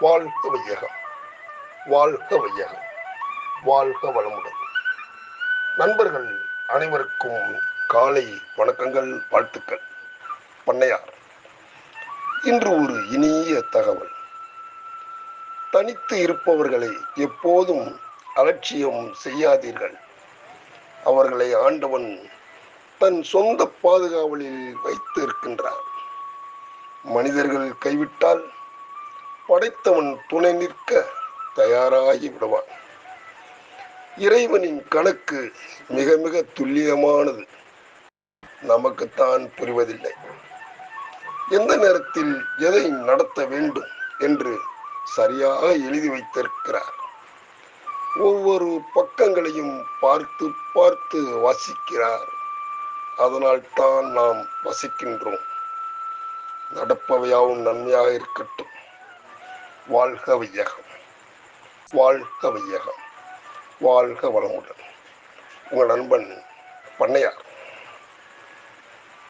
வாழ்க வையகம். வாழ்க வையகம். வாழ்க வளமுடன். நண்பர்கள் அனைவருக்கும் காலை வணக்கங்கள் வாழ்த்துக்கள். பண்ணையார் இன்று ஒரு இனிய தகவல். தனித்து இருப்பவர்களை எப்போதும் அலட்சியம் செய்யாதீர்கள். அவர்களை ஆண்டவன் தன் சொந்த பாதுகாவலில் வைத்து இருக்கின்றார் மனிதர்கள் கைவிட்டால் படைத்தவன் துணை நிற்க தயாராகி விடுவான். இறைவனின் கணக்கு மிக மிக துல்லியமானது. நமக்குத்தான் புரிவதில்லை. எந்த நேரத்தில் எதை நடத்த வேண்டும் என்று சரியாக எழுதி வைத்திருக்கிறார். ஒவ்வொரு பக்கங்களையும் பார்த்து பார்த்து வசிக்கிறார். அதனால் தான் நாம் வசிக்கின்றோம். நடப்பவையாவும் நன்மையாக இருக்கட்டும். வாழ்க வையகம். வாழ்க வையகம். வாழ்க வளமுடன். உங்கள் நண்பன் பண்ணையார்.